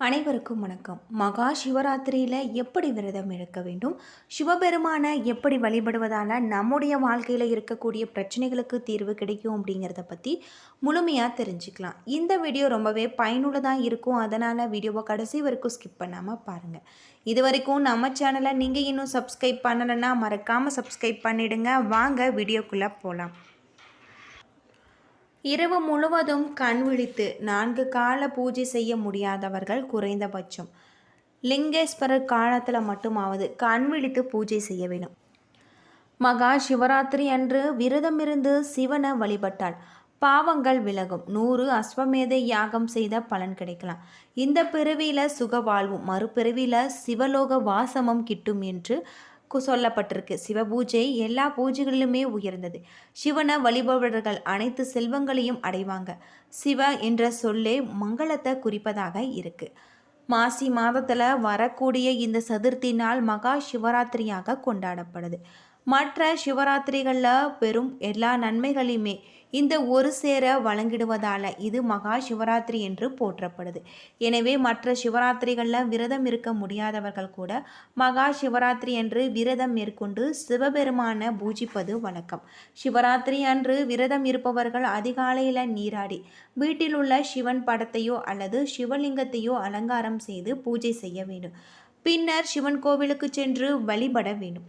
அனைவருக்கும் வணக்கம். மகா சிவராத்திரியில் எப்படி விரதம் எடுக்க வேண்டும்? சிவபெருமானை எப்படி வழிபடுவதால் நம்முடைய வாழ்க்கையில் இருக்கக்கூடிய பிரச்சனைகளுக்கு தீர்வு கிடைக்கும் அப்படிங்கிறத பற்றி முழுமையாக தெரிஞ்சுக்கலாம். இந்த வீடியோ ரொம்பவே பயனுள்ளதாக இருக்கும். அதனால் வீடியோவை கடைசி வரைக்கும் ஸ்கிப் பண்ணாமல் பாருங்கள் இது வரைக்கும் நம்ம சேனலை நீங்கள் இன்னும் சப்ஸ்கிரைப் பண்ணலைன்னா மறக்காமல் சப்ஸ்கிரைப் பண்ணிவிடுங்க வாங்க வீடியோக்குள்ளே போகலாம் இரவு முழுவதும் கண் விழித்து நான்கு கால பூஜை செய்ய முடியாதவர்கள் குறைந்தபட்சம். லிங்கேஸ்வரர் காலத்தில் மட்டுமாவது கண் விழித்து பூஜை செய்ய வேண்டும் மகா சிவராத்திரி அன்று விரதமிருந்து சிவனை வழிபட்டால் பாவங்கள் விலகும். நூறு அஸ்வமேத யாகம் செய்த பலன் கிடைக்கலாம். இந்த பிறவியில் சுக வாழ்வும் மறுபிறவியில் சிவலோக வாசமும் கிட்டும் என்று சொல்லப்பட்டிருக்கு சொல்லப்பட்டிருக்கு. சிவபூஜை எல்லா பூஜைகளிலுமே உயர்ந்தது. சிவனை வழிபவர்கள் அனைத்து செல்வங்களையும் அடைவாங்க. சிவ என்ற சொல்லே மங்களத்தை குறிப்பதாக இருக்கு. மாசி மாதத்தில் வரக்கூடிய இந்த சதுர்த்தி நாள் மகா சிவராத்திரியாக கொண்டாடப்படுது. மற்ற சிவராத்திரிகளில் பெறும் எல்லா நன்மைகளையுமே இந்த ஒரு சேர வழங்கிடுவதால் இது மகா சிவராத்திரி என்று போற்றப்படுது. எனவே மற்ற சிவராத்திரிகளில் விரதம் இருக்க முடியாதவர்கள் கூட மகா சிவராத்திரி அன்று விரதம் மேற்கொண்டு சிவபெருமான பூஜிப்பது வழக்கம். சிவராத்திரி அன்று விரதம் இருப்பவர்கள் அதிகாலையில் நீராடி வீட்டில் உள்ள சிவன் படத்தையோ அல்லது சிவலிங்கத்தையோ அலங்காரம் செய்து பூஜை செய்ய வேண்டும். பின்னர் சிவன் கோவிலுக்கு சென்று வழிபட வேண்டும்.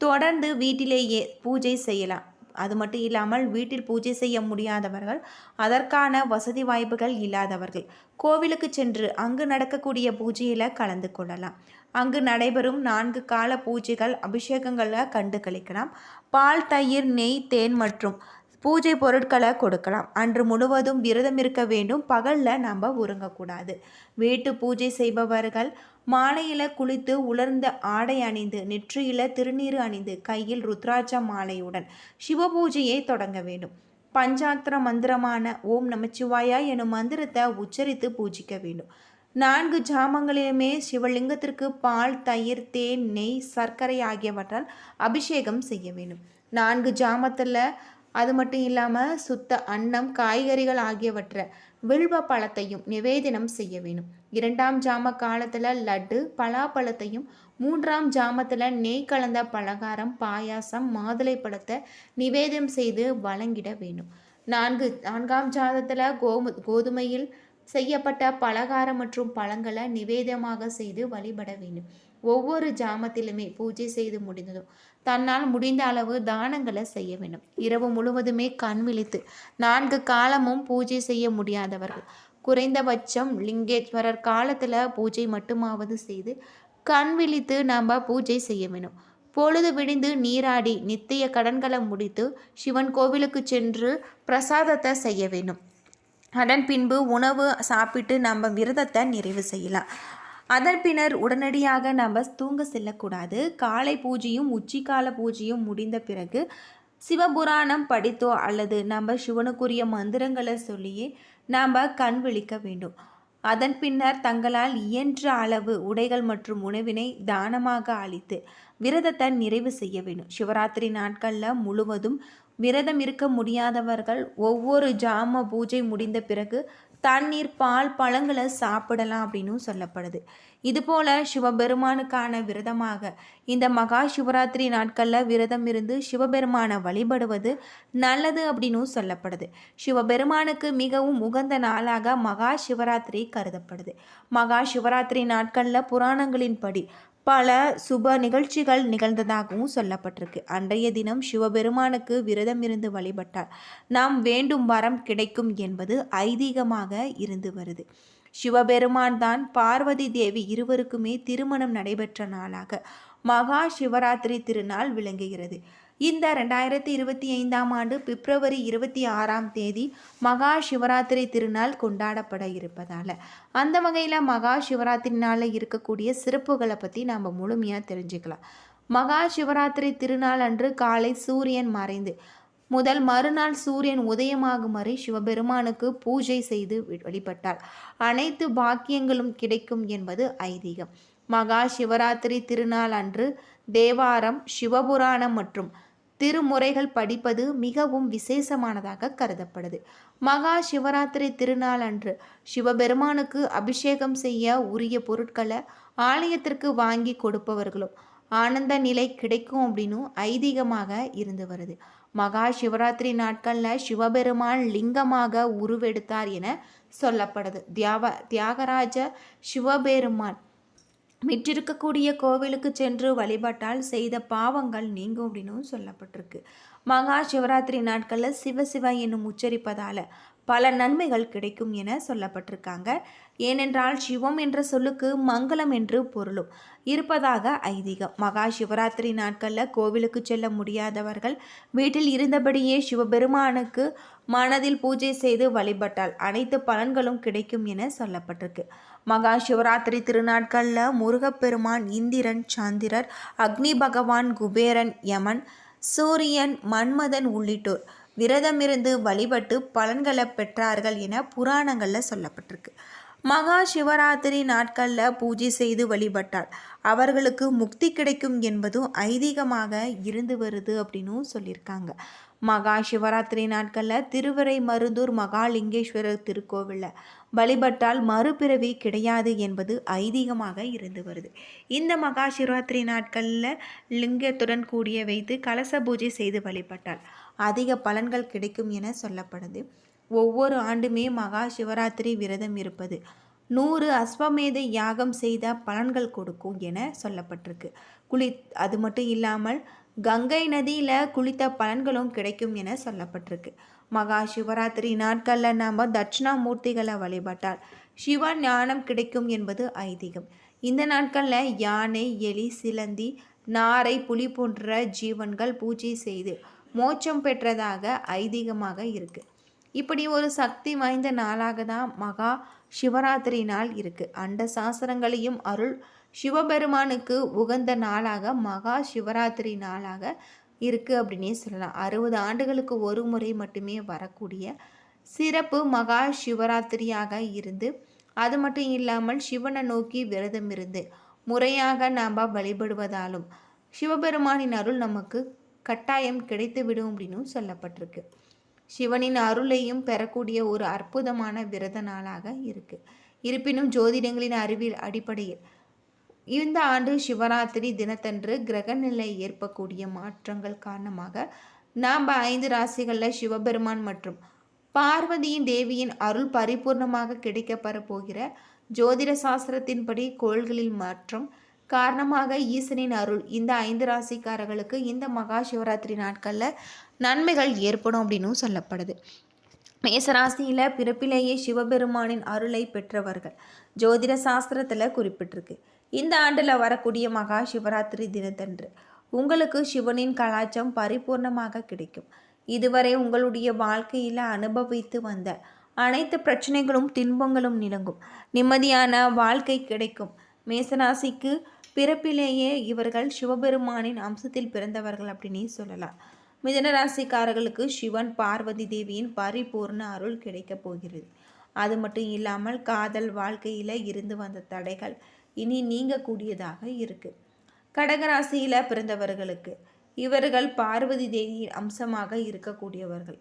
தொடர்ந்து வீட்டிலேயே பூஜை செய்யலாம். அது மட்டும் இல்லாமல் வீட்டில் பூஜை செய்ய முடியாதவர்கள் அதற்கான வசதி வாய்ப்புகள் இல்லாதவர்கள் கோவிலுக்கு சென்று அங்கு நடக்கக்கூடிய பூஜையில் கலந்து கொள்ளலாம். அங்கு நடைபெறும் நான்கு கால பூஜைகள் அபிஷேகங்களை கண்டு கழிக்கலாம். பால் தயிர் நெய் தேன் மற்றும் பூஜை பொருட்களை கொடுக்கலாம். அன்று முழுவதும் விரதம் இருக்க வேண்டும். பகலில் நம்ம உறங்கக்கூடாது. வீட்டு பூஜை செய்பவர்கள் மாலையில் குளித்து உலர்ந்த ஆடை அணிந்து நெற்றியில் திருநீர் அணிந்து கையில் ருத்ராட்ச மாலையுடன் சிவபூஜையை தொடங்க வேண்டும். பஞ்சாத்திர மந்திரமான ஓம் நமச்சிவாயா எனும் மந்திரத்தை உச்சரித்து பூஜிக்க வேண்டும். நான்கு ஜாமங்களிலுமே சிவலிங்கத்திற்கு பால் தயிர் தேன் நெய் சர்க்கரை ஆகியவற்றால் அபிஷேகம் செய்ய வேண்டும். நான்கு ஜாமத்தில் அது மட்டும் இல்லாமல் சுத்த அன்னம் காய்கறிகள் ஆகியவற்றை வில்வ பழத்தையும் நிவேதனம் செய்ய வேணும். இரண்டாம் ஜாம காலத்தில் லட்டு பலாப்பழத்தையும் மூன்றாம் ஜாமத்தில் நெய் கலந்த பலகாரம் பாயாசம் மாதுளை பழத்தை நிவேதனம் செய்து வழங்கிட வேணும். நான்கு நான்காம் ஜாதத்தில் கோமு கோதுமையில் செய்யப்பட்ட பலகாரம் மற்றும் பழங்களை நிவேதமாக செய்து வழிபட வேண்டும் ஒவ்வொரு ஜாமத்திலுமே பூஜை செய்து முடிந்ததும் தன்னால் முடிந்த அளவு தானங்களை செய்ய வேண்டும். இரவு முழுவதுமே கண் விழித்து நான்கு காலமும் பூஜை செய்ய முடியாதவர்கள். குறைந்தபட்சம் லிங்கேஸ்வரர் காலத்தில் பூஜை மட்டுமாவது செய்து கண் விழித்து நாம் பூஜை செய்ய வேணும் பொழுது விடிந்து நீராடி நித்திய கடன்களை முடித்து சிவன் கோவிலுக்கு சென்று பிரசாதத்தை செய்ய வேண்டும். அதன் பின்பு உணவு சாப்பிட்டு நம்ம விரதத்தை நிறைவு செய்யலாம். அதன் பின்னர் உடனடியாக நம்ம தூங்க செல்லக்கூடாது. காலை பூஜையும் உச்சிக்கால பூஜையும் முடிந்த பிறகு சிவபுராணம் படித்தோ அல்லது நம்ம சிவனுக்குரிய மந்திரங்களை சொல்லியே நாம் கண் விழிக்க வேண்டும். அதன் பின்னர் தங்களால் இயன்ற அளவு உடைகள் மற்றும் உணவினை தானமாக அளித்து விரதத்தை நிறைவு செய்ய வேண்டும். சிவராத்திரி நாட்களில் முழுவதும் விரதம் இருக்க முடியாதவர்கள் ஒவ்வொரு ஜாம பூஜை முடிந்த பிறகு தண்ணீர் பால் பழங்களை சாப்பிடலாம் அப்படின்னும் சொல்லப்படுது. இதுபோல் சிவபெருமானுக்கான விரதமாக இந்த மகா சிவராத்திரி நாட்களில் விரதம் இருந்து சிவபெருமானை வழிபடுவது நல்லது அப்படின்னும் சொல்லப்படுது. சிவபெருமானுக்கு மிகவும் உகந்த நாளாக மகா சிவராத்திரி கருதப்படுது. மகா சிவராத்திரி நாட்களில் புராணங்களின்படி பல சுப நிகழ்ச்சிகள் நிகழ்ந்ததாகவும் சொல்லப்பட்டிருக்கு. அன்றைய தினம் சிவபெருமானுக்கு விரதம் இருந்து வழிபட்டால் நாம் வேண்டும் வரம் கிடைக்கும் என்பது ஐதீகமாக இருந்து வருது. சிவபெருமான் தான் பார்வதி தேவி இருவருக்குமே திருமணம் நடைபெற்ற நாளாக மகா சிவராத்திரி திருநாள் விளங்குகிறது. இந்த ரெண்டாயிரத்தி இருபத்தி ஐந்தாம் ஆண்டு பிப்ரவரி இருபத்தி ஆறாம் தேதி மகா சிவராத்திரி திருநாள் கொண்டாடப்பட இருப்பதால். அந்த வகையில் மகா சிவராத்திரி நாளில் இருக்கக்கூடிய சிறப்புகளை பற்றி நாம் முழுமையாக தெரிஞ்சுக்கலாம். மகா சிவராத்திரி திருநாள் அன்று காலை சூரியன் மறைந்து முதல் மறுநாள் சூரியன் உதயமாகும் வரை சிவபெருமானுக்கு பூஜை செய்து வழிபட்டால் அனைத்து பாக்கியங்களும் கிடைக்கும் என்பது ஐதீகம். மகா சிவராத்திரி திருநாள் அன்று தேவாரம் சிவபுராணம் மற்றும் திருமுறைகள் படிப்பது மிகவும் விசேஷமானதாக கருதப்படுது. மகா சிவராத்திரி திருநாள் அன்று சிவபெருமானுக்கு அபிஷேகம் செய்ய உரிய பொருட்களை ஆலயத்திற்கு வாங்கி கொடுப்பவர்களும் ஆனந்த நிலை கிடைக்கும் அப்படின்னும் ஐதீகமாக இருந்து வருது. மகா சிவராத்திரி நாட்களில் சிவபெருமான் லிங்கமாக உருவெடுத்தார் என சொல்லப்படுது. தியாவ தியாகராஜ சிவபெருமான் மிற்றிருக்கக்கூடிய கோவிலுக்கு சென்று வழிபட்டால் செய்த பாவங்கள் நீங்கும் அப்படின்னும் சொல்லப்பட்டிருக்கு. மகா சிவராத்திரி நாட்களில் சிவ சிவ என்னும் உச்சரிப்பதால் பல நன்மைகள் கிடைக்கும் என சொல்லப்பட்டிருக்காங்க. ஏனென்றால் சிவம் என்ற சொல்லுக்கு மங்களம் என்று பொருளும். இருப்பதாக ஐதீகம். மகா சிவராத்திரி நாட்களில் கோவிலுக்கு செல்ல முடியாதவர்கள் வீட்டில் இருந்தபடியே சிவபெருமானுக்கு மனதில் பூஜை செய்து வழிபட்டால் அனைத்து பலன்களும் கிடைக்கும் என சொல்லப்பட்டிருக்கு. மகா சிவராத்திரி திருநாட்களில் முருகப்பெருமான் இந்திரன் சந்திரர் அக்னி பகவான் குபேரன் யமன் சூரியன் மன்மதன் உள்ளிட்டோர் விரதமிருந்து வழிபட்டு பலன்களை பெற்றார்கள் என புராணங்களில் சொல்லப்பட்டிருக்கு. மகா சிவராத்திரி நாட்களில் பூஜை செய்து வழிபட்டால் அவர்களுக்கு முக்தி கிடைக்கும் என்பதும் ஐதீகமாக இருந்து வருது அப்படின்னும் சொல்லியிருக்காங்க. மகா சிவராத்திரி நாட்களில் திருவரை மருந்தூர் மகாலிங்கேஸ்வரர் திருக்கோவிலில் வழிபட்டால் மறுபிறவி கிடையாது என்பது ஐதீகமாக இருந்து வருது. இந்த மகா சிவராத்திரி நாட்களில் லிங்கத்துடன் கூடிய வைத்து கலச பூஜை செய்து வழிபட்டால் அதிக பலன்கள் கிடைக்கும் என சொல்லப்படுது. ஒவ்வொரு ஆண்டுமே மகா சிவராத்திரி விரதம் இருப்பது. நூறு அஸ்வமேத யாகம் செய்த பலன்கள் கொடுக்கும் என சொல்லப்பட்டிருக்கு. குளி அது மட்டும் இல்லாமல் கங்கை நதியில் குளித்த பலன்களும் கிடைக்கும் என சொல்லப்பட்டிருக்கு. மகா சிவராத்திரி நாட்களில் நாம் தட்சிணாமூர்த்திகளை வழிபட்டால் சிவ ஞானம் கிடைக்கும் என்பது ஐதீகம். இந்த நாட்களில் யானை எலி சிலந்தி நாரை புலி போன்ற ஜீவன்கள் பூஜை செய்து மோட்சம் பெற்றதாக ஐதீகமாக இருக்குது இப்படி ஒரு சக்தி வாய்ந்த நாளாக தான் மகா சிவராத்திரி நாள் இருக்குது அண்ட சாஸ்திரங்களையும் அருள் சிவபெருமானுக்கு உகந்த நாளாக மகா சிவராத்திரி நாளாக இருக்குது அப்படின்னே சொல்லலாம். அறுபது ஆண்டுகளுக்கு ஒரு முறை மட்டுமே வரக்கூடிய சிறப்பு மகா சிவராத்திரியாக இருந்து அது மட்டும் இல்லாமல் சிவனை நோக்கி விரதம் இருந்து முறையாக நாம் வழிபடுவதாலும் சிவபெருமானின் அருள் நமக்கு கட்டாயம் கிடைத்துவிடும் அப்படின்னும் சொல்லப்பட்டிருக்கு. சிவனின் அருளையும் பெறக்கூடிய ஒரு அற்புதமான விரத நாளாக இருக்குது இருப்பினும் ஜோதிடங்களின் அறிவியல் அடிப்படையில் இந்த ஆண்டு சிவராத்திரி தினத்தன்று கிரகநிலை ஏற்பக்கூடிய மாற்றங்கள் காரணமாக நாம் ஐந்து ராசிகளில் சிவபெருமான் மற்றும் பார்வதியின் தேவியின் அருள் பரிபூர்ணமாக கிடைக்கப்பெற போகிற ஜோதிட சாஸ்திரத்தின்படி கோள்களில் மாற்றம் காரணமாக ஈசனின் அருள். இந்த ஐந்து ராசிக்காரர்களுக்கு இந்த மகா சிவராத்திரி நாட்களில் நன்மைகள் ஏற்படும் அப்படின்னும் சொல்லப்படுது. மேசராசியில் பிறப்பிலேயே சிவபெருமானின் அருளை பெற்றவர்கள். ஜோதிட சாஸ்திரத்தில் குறிப்பிட்டிருக்கு. இந்த ஆண்டில் வரக்கூடிய மகா சிவராத்திரி தினத்தன்று உங்களுக்கு சிவனின் கலாச்சம் பரிபூர்ணமாக கிடைக்கும். இதுவரை உங்களுடைய வாழ்க்கையில் அனுபவித்து வந்த அனைத்து பிரச்சனைகளும் தின்பங்களும் நிலங்கும். நிம்மதியான வாழ்க்கை கிடைக்கும். மேசராசிக்கு பிறப்பிலேயே இவர்கள் சிவபெருமானின் அம்சத்தில் பிறந்தவர்கள் அப்படின்னே சொல்லலாம். மிதனராசிக்காரர்களுக்கு சிவன் பார்வதி தேவியின் பரிபூர்ண அருள் கிடைக்கப் போகிறது. அது மட்டும் இல்லாமல் காதல் வாழ்க்கையில் இருந்து வந்த தடைகள் இனி நீங்கக்கூடியதாக இருக்குது கடகராசியில் பிறந்தவர்களுக்கு இவர்கள் பார்வதி தேவியின் அம்சமாக இருக்கக்கூடியவர்கள்.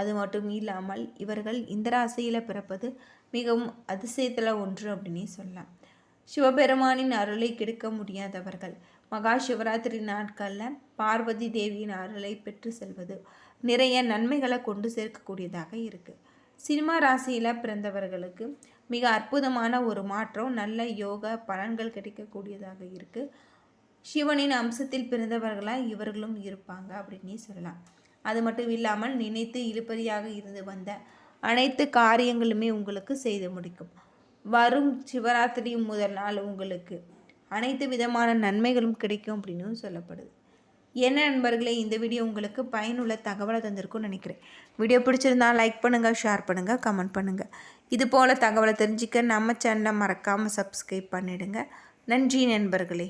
அது மட்டும் இல்லாமல் இவர்கள் இந்த ராசியில் பிறப்பது மிகவும் அதிசயத்தில் ஒன்று அப்படின்னே சொல்லலாம். சிவபெருமானின் அருளை கெடுக்க முடியாதவர்கள். மகா சிவராத்திரி நாட்களில் பார்வதி தேவியின் அருளை பெற்று செல்வது நிறைய நன்மைகளை கொண்டு சேர்க்கக்கூடியதாக இருக்குது சினிமா ராசியில் பிறந்தவர்களுக்கு மிக அற்புதமான ஒரு மாற்றம் நல்ல யோக பலன்கள் கிடைக்கக்கூடியதாக இருக்குது சிவனின் அம்சத்தில் பிறந்தவர்களாக இவர்களும் இருப்பாங்க அப்படின்னே சொல்லலாம். அது மட்டும் இல்லாமல் நினைத்து இழுப்பறியாக இருந்து வந்த அனைத்து காரியங்களுமே உங்களுக்கு செய்து முடிக்கும். வரும் சிவராத்திரி முதல் நாள் உங்களுக்கு. அனைத்து விதமான நன்மைகளும் கிடைக்கும் அப்படின்னு சொல்லப்படுது. என்ன நண்பர்களே இந்த வீடியோ உங்களுக்கு பயனுள்ள தகவலை தந்திருக்கும்னு நினைக்கிறேன். வீடியோ பிடிச்சிருந்தா லைக் பண்ணுங்கள் ஷேர் பண்ணுங்கள் கமெண்ட் பண்ணுங்கள் இது போல் தகவலை தெரிஞ்சிக்க நம்ம சேனலை மறக்காமல் சப்ஸ்கிரைப் பண்ணிவிடுங்க நன்றி நண்பர்களே.